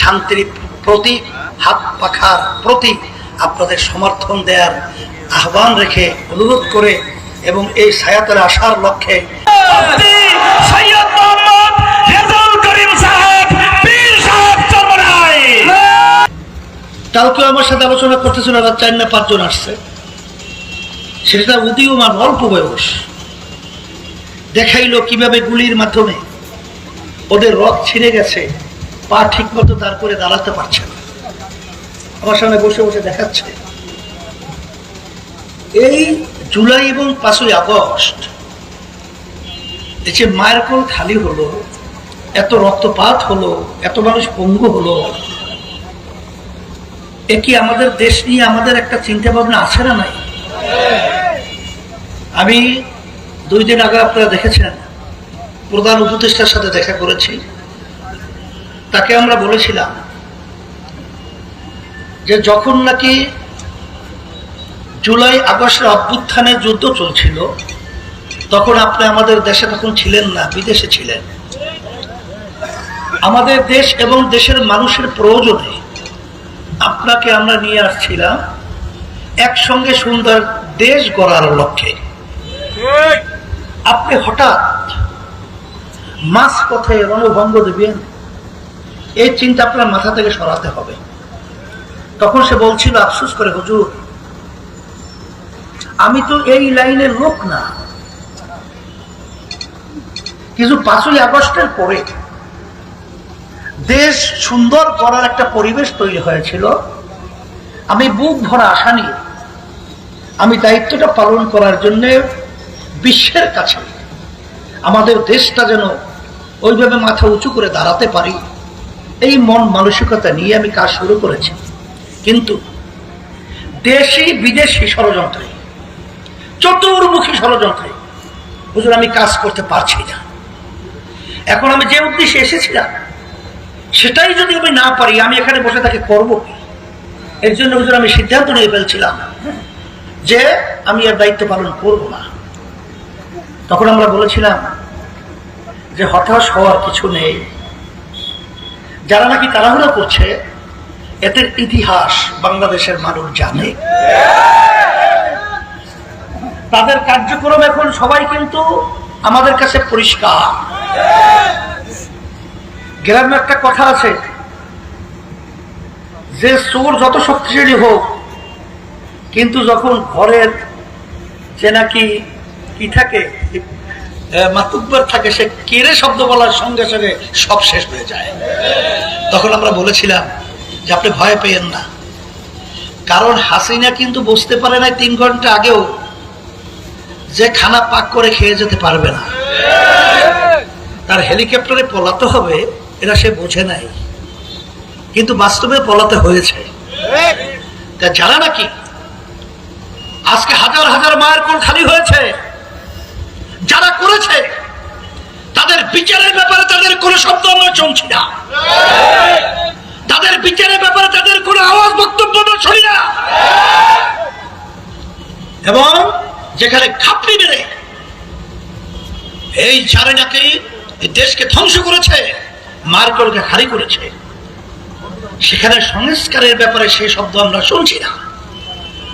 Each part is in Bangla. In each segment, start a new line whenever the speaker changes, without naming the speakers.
শান্তির প্রতীক হাত পাখার প্রতীক আপনাদের সমর্থন দেওয়ার আহ্বান রেখে অনুরোধ করে এবং এই ছায়াতলে আসার লক্ষ্যে
সৈয়দ মোহাম্মদ রেজাউল করিম সাহেব পীর সাহেব চরমনাই।
কালকে আমার সাথে আলোচনা করতেছিল ওরা চার না পাঁচজন আসছে। সেটা উদীয়মান অল্প বয়স। দেখাইলো কীভাবে গুলির মাধ্যমে ওদের রথ ছিঁড়ে গেছে। পা ঠিক মতো তারপরে দাঁড়াতে পারছে না। আমার সামনে বসে বসে দেখাচ্ছে। এই জুলাই এবং পাঁচই আগস্ট, এই যে মায়ের খালি হলো, এত রক্তপাত হলো, এত মানুষ পঙ্গু হলো, এ কি আমাদের দেশ নিয়ে আমাদের একটা চিন্তা ভাবনা আছে না নাই? আমি দুই দিন আগে আপনারা দেখেছেন, প্রধান উপদেষ্টার সাথে দেখা করেছি। তাকে আমরা বলেছিলাম যে যখন নাকি জুলাই আগস্টের অভ্যুত্থানে যুদ্ধ চলছিল তখন আপনি আমাদের দেশে তখন ছিলেন না বিদেশে ছিলেন। আমাদের দেশ এবং দেশের মানুষের প্রয়োজনে আপনাকে আমরা নিয়ে আসছিলাম একসঙ্গে সুন্দর দেশ গড়ার লক্ষ্যে। আপনি হঠাৎ মাস পথে রণভঙ্গ দেবেন? এই চিন্তা আপনার মাথা থেকে সরাতে হবে। তখন সে বলছিল, আফসোস করে, হুজুর, আমি তো এই লাইনের লোক না। কিন্তু পাঁচই আগস্টের পরে দেশ সুন্দর করার একটা পরিবেশ তৈরি হয়েছিল। আমি বুক ভরা আশা নিয়ে, আমি দায়িত্বটা পালন করার জন্যে বিশ্বের কাছে আমাদের দেশটা যেন ওইভাবে মাথা উঁচু করে দাঁড়াতে পারি। এই মন মানসিকতা নিয়ে আমি কাজ শুরু করেছি। কিন্তু দেশি বিদেশি ষড়যন্ত্রে, চতুর্মুখী ষড়যন্ত্রে, হুজুর, আমি কাজ করতে পারছি না। এখন আমি যে উদ্দেশ্যে এসেছিলাম, সেটাই যদি আমি না পারি, আমি এখানে বসে তাকে করব এর জন্য হুজুর, আমি সিদ্ধান্ত নিয়ে ফেলছিলাম যে আমি আর দায়িত্ব পালন করব না। তখন আমরা বলেছিলাম যে হতাশ হওয়ার কিছু নেই। যারা নাকি তাড়াহুড়ো করছে, এদের ইতিহাস বাংলাদেশের মানুষ জানে। তাদের কার্যক্রম এখন সবাই কিন্তু আমাদের কাছে পরিষ্কার। গ্রামে একটা কথা আছে, যে চোর যত শক্তিশালী হোক, কিন্তু যখন ঘরের যে নাকি কি থাকে মাতুব্বর থাকে, সে কেড়ে শব্দ বলার সঙ্গে সঙ্গে সব শেষ হয়ে যায়। তখন আমরা বলেছিলাম যে আপনি ভয় পেয়েন না। কারণ হাসিনা কিন্তু বুঝতে পারে না তিন ঘণ্টা আগেও যে খানা পাক করে খেয়ে যেতে পারবে না। তার হেলিকপ্টারে পলাতে হবে এটা সে বোঝে নাই। কিন্তু বাস্তবে পলাতে হয়েছে। তা যারা নাকি? আজকে হাজার হাজার মায়ের কোল খালি হয়েছে। যারা করেছে, তাদের বিচারের ব্যাপারে তাদের কোনো শব্দ আমরা শুনছি না। তাদের বিচারের ব্যাপারে তাদের কোনো আওয়াজ, বক্তব্য আমরা শুনি না। এবং যেখানে খাপড়ি মেরে এই যারা নাকি দেশকে ধ্বংস করেছে, মার্কলকে খালি করেছে, সেখানে সংস্কারের ব্যাপারে সেই শব্দ আমরা শুনছি না।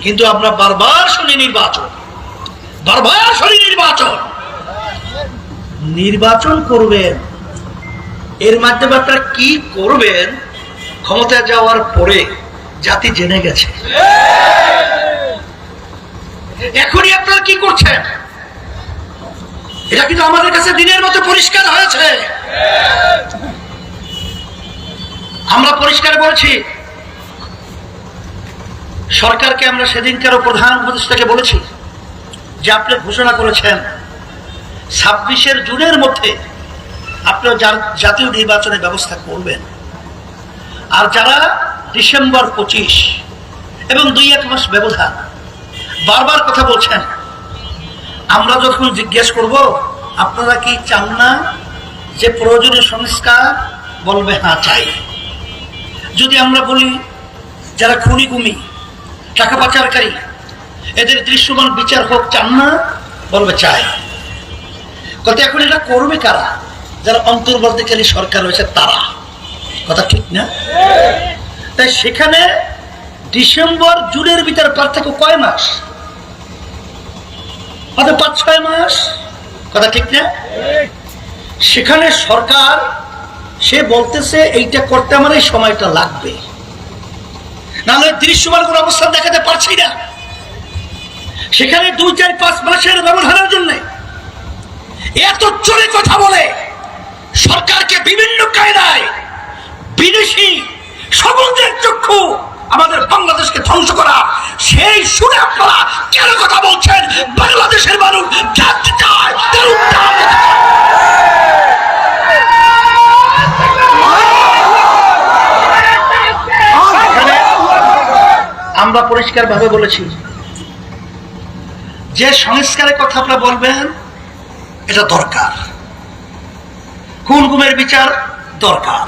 কিন্তু আমরা বারবার শুনি নির্বাচন, বারবার শুনি নির্বাচন। নির্বাচন করবেন। এর মাধ্যমে আপনারা কি করবেন? ক্ষমতায় যাওয়ার পরে জাতি জেনে গেছে। এখনই আপনারা কি করছেন? এটা কিন্তু আমাদের কাছে দিনের মতো পরিষ্কার হয়েছে। আমরা পরিষ্কার বলছি, সরকারকে আমরা সেদিনকারও প্রধান উপদেষ্টাকে বলেছি যে আপনি ঘোষণা করেছেন ছাব্বিশের জুনের মধ্যে আপনারা জাতীয় নির্বাচনের ব্যবস্থা করবেন। আর যারা ডিসেম্বর পঁচিশ এবং দুই এক মাস ব্যবধান, বারবার কথা বলছেন, আমরা যখন জিজ্ঞেস করব, আপনারা কি চান না যে প্রয়োজনীয় সংস্কার? বলবে হ্যাঁ চাই। যদি আমরা বলি, যারা খুনি গুমি টাকা পাচারকারী, এদের দৃশ্যমান বিচার হোক, চান না? বলবে, চাই। কত এখন এটা করবে কারা? যারা অন্তর্বর্তীকালী সরকার রয়েছে, তারা। কথা ঠিক না? তাই সেখানে ডিসেম্বর, জুনের ভিতরে পার্থক্য কয় মাস? পাঁচ, ছয় মাস? কথা ঠিক না? সেখানে সরকার, সে বলতেছে, এইটা করতে আমার এই সময়টা লাগবে। নাহলে দৃশ্যমান কোন অবস্থান দেখাতে পারছি না। সেখানে দুই, চার, পাঁচ মাসের ব্যবধানের জন্য এত চোরে কথা বলে, সরকারকে বিভিন্ন কায়দায় বিদেশি সমুদ্রের চক্ষু আমাদের বাংলাদেশকে ধ্বংস করা, সেই শুনে আপনারা কেন কথা বলছেন? বাংলাদেশের মানুষ জানতে চায়, তার বলেছি, যে সংস্কারের কথা আপনারা বলবেন এটা দরকার। খুন গুমের বিচার দরকার।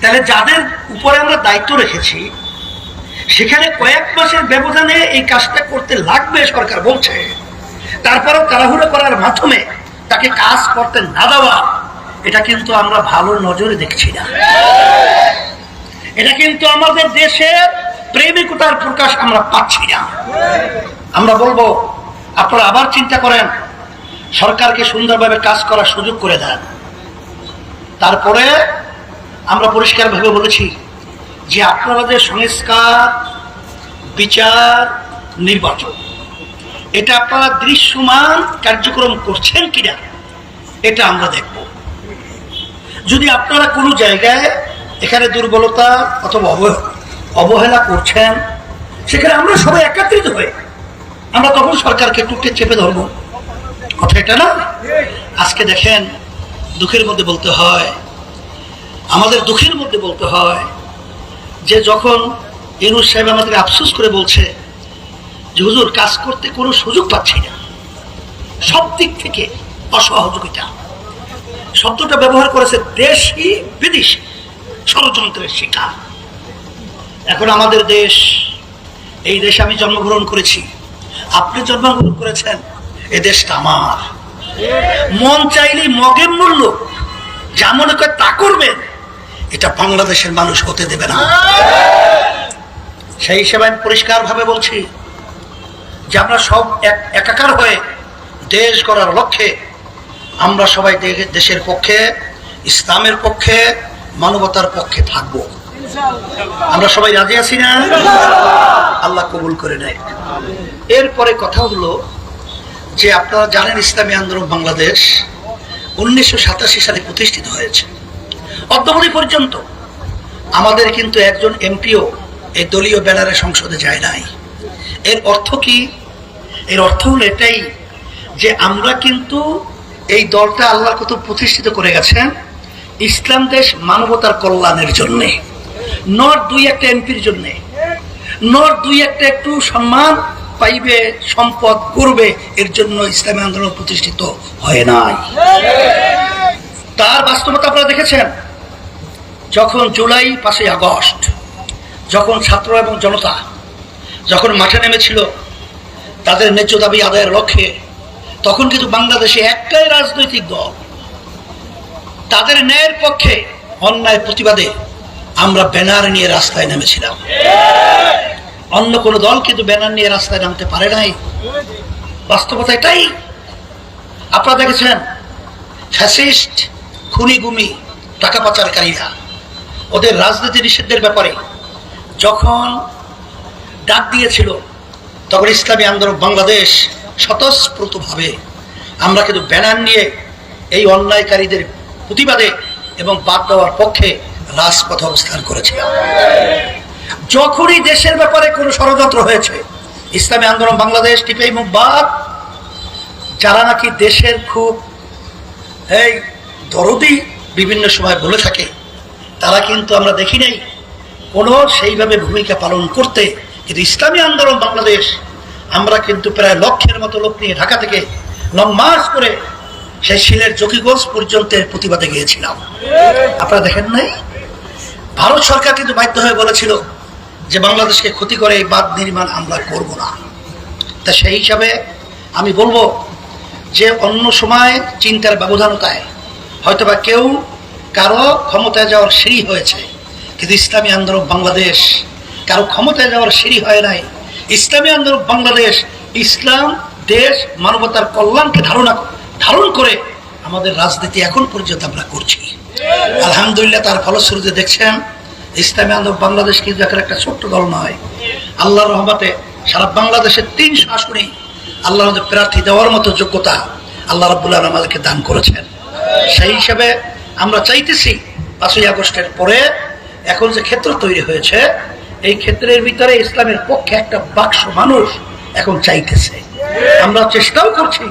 তাহলে যাদের উপরে আমরা দায়িত্ব রেখেছি, সেখানে কয়েক মাসের ব্যবধানে এই কাজটা করতে লাগবে, সরকার বলছে। তারপরেও তাড়াহুড়ো করার মাধ্যমে তাকে কাজ করতে না দেওয়া, এটা কিন্তু আমরা ভালো নজরে দেখছি না। এটা কিন্তু আমাদের দেশের প্রেমিকতার প্রকাশ আমরা পাচ্ছি না। আমরা বলব, আপনারা আবার চিন্তা করেন সরকারকে সুন্দরভাবে কাজ করার সুযোগ করে দেন। তারপরে আমরা পরিষ্কারভাবে বলেছি যে আপনারা যে সংস্কার, বিচার, নির্বাচন, এটা আপনারা দৃশ্যমান কার্যক্রম করছেন কিনা, এটা আমরা দেখব। যদি আপনারা কোনো জায়গায় এখানে দুর্বলতা অথবা অবহে- অবহেলা করছেন, সেখানে আমরা সবাই একত্রিত হয়ে আমরা তখন সরকারকে টুকটে চেপে ধরবো। কথা না? আজকে দেখেন, দুঃখের মধ্যে বলতে হয়, আমাদের দুঃখের মধ্যে বলতে হয় যে যখন ইনুস সাহেব আমাদের আফসোস করে বলছে যে, হুজুর, কাজ করতে কোনো সুযোগ পাচ্ছি না। সব দিক থেকে অসহযোগিতা। শব্দটা ব্যবহার করেছে দেশি বিদেশি ষড়যন্ত্রের শিকার। এখন আমাদের দেশ, এই দেশে আমি জন্মগ্রহণ করেছি। আপনি জন্মগ্রহণ করেছেন এ দেশটা আমার। মন চাইলেই মগের মূল্য যা মনে করে তা করবেন, এটা বাংলাদেশের মানুষ হতে দেবে না। সেই হিসেবে আমি পরিষ্কার ভাবে বলছি যে আমরা সব এক- একাকার হয়ে দেশ গড়ার লক্ষ্যে আমরা সবাই দেশের পক্ষে, ইসলামের পক্ষে, মানবতার পক্ষে থাকব। আমরা সবাই রাজি আছি না? আল্লাহ কবুল করে নেয়। এরপরে কথা হলো যে আপনারা জানেন ইসলামী আন্দোলন বাংলাদেশ উনিশশো সাতাশি সালে প্রতিষ্ঠিত হয়েছে। অদ্যবধি পর্যন্ত আমাদের কিন্তু একজন এমপিও এই দলীয় ব্যানারে সংসদে যায় নাই। এর অর্থ কি? এর অর্থ হলো এটাই যে আমরা কিন্তু এই দলটা আল্লাহর কত প্রতিষ্ঠিত করে গেছেন ইসলাম দেশ মানবতার কল্যাণের জন্যে। নট দুই একটা এমপির জন্যে। নট দুই একটা একটু সম্মান পাইবে, সম্পদ করবে এর জন্য ইসলামী আন্দোলন প্রতিষ্ঠিত হয় নাই। তার বাস্তবতা আপনারা দেখেছেন? যখন জুলাই পাঁচই আগস্ট, যখন ছাত্র এবং জনতা যখন মাঠে নেমেছিল তাদের ন্যায্য দাবি আদায়ের লক্ষ্যে, তখন কিন্তু বাংলাদেশে একটাই রাজনৈতিক দল তাদের ন্যায়ের পক্ষে অন্যায় প্রতিবাদে আমরা ব্যানার নিয়ে রাস্তায় নেমেছিলাম। অন্য কোনো দল কিন্তু ব্যানার নিয়ে রাস্তায় নামতে পারে নাই। বাস্তবতা এটাই। আপনারা দেখেছেন, ফ্যাসিস্ট খুনি গুমি টাকা পাচারকারীরা, ওদের রাজনীতি নিষিদ্ধের ব্যাপারে যখন ডাক দিয়েছিল, তখন ইসলামী আন্দোলন বাংলাদেশ স্বতঃস্ফূর্তভাবে আমরা কিন্তু ব্যানার নিয়ে এই অন্যায়কারীদের প্রতিবাদে এবং বাদ দেওয়ার পক্ষে রাজপথে অবস্থান করেছিলাম। যখনই দেশের ব্যাপারে কোনো ষড়যন্ত্র হয়েছে, ইসলামী আন্দোলন, বাংলাদেশ, টিপাই মুখবাদ যারা নাকি দেশের খুব, এই, দরদি বিভিন্ন সময় বলে থাকে, তারা কিন্তু আমরা দেখি নাই। কোনো সেইভাবে ভূমিকা পালন করতে, কিন্তু ইসলামী আন্দোলন, বাংলাদেশ, আমরা কিন্তু প্রায় লক্ষের মতো লোক নিয়ে ঢাকা থেকে লং মার্চ করে সেই শিলের জকিগঞ্জ পর্যন্ত প্রতিবাদে গিয়েছিলাম। আপনারা দেখেন নাই? ভারত সরকার কিন্তু বাধ্য হয়ে বলেছিল যে বাংলাদেশকে ক্ষতি করে এই বাঁধ নির্মাণ আমরা করব না। তা সেই হিসাবে আমি বলব যে অন্য সময় চিন্তার ব্যবধানতায় হয়তোবা কেউ কারও ক্ষমতায় যাওয়ার সিঁড়ি হয়েছে, কিন্তু ইসলামী আন্দোলন বাংলাদেশ কারও ক্ষমতায় যাওয়ার সিঁড়ি হয় নাই। ইসলামী আন্দোলন বাংলাদেশ, ইসলাম, দেশ, মানবতার কল্যাণকে ধারণা ধারণ করে আমাদের রাজনীতি এখন পর্যন্ত আমরা করছি। আলহামদুলিল্লাহ, তার ফলশ্রুতিতে দেখছেন ইসলামী আন্দোলন বাংলাদেশ কিন্তু এখন একটা ছোট্ট দল নয়। আল্লাহর রহমতে সারা বাংলাদেশের তিন শাসনে আল্লাহর মধ্যে প্রার্থী দেওয়ার মতো যোগ্যতা আল্লাহ রব্বুল্লাহ আমাদেরকে দান করেছেন। সেই হিসাবে আমরা চাইতেছি পাঁচই আগস্টের পরে এখন যে ক্ষেত্র তৈরি হয়েছে, এই ক্ষেত্রের ভিতরে ইসলামের পক্ষে একটা বাক্স মানুষ এখন চাইতেছে। আমরা চেষ্টাও করছি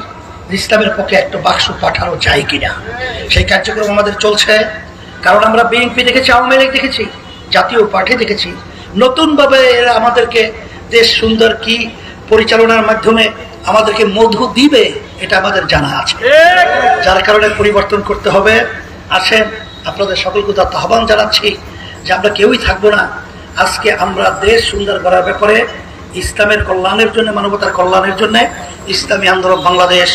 ইসলামের পক্ষে একটা বাক্স পাঠানো যায় কিনা। সেই কার্যক্রম আমাদের চলছে, কারণ আমরা বিএনপি দেখেছি, আওয়ামী লীগ দেখেছি। জাতীয় পার্টি দেখেছি। নতুনভাবে এরা আমাদেরকে দেশ সুন্দর কি পরিচালনার মাধ্যমে আমাদেরকে মধু দিবে, এটা আমাদের জানা আছে। যার কারণে পরিবর্তন করতে হবে। আসেন, আপনাদের সকলকে তার আহ্বান জানাচ্ছি যে আমরা কেউই থাকব না। আজকে আমরা দেশ সুন্দর করার ব্যাপারে ইসলামের কল্যাণের জন্য, মানবতার কল্যাণের জন্য ইসলামী আন্দোলন বাংলাদেশ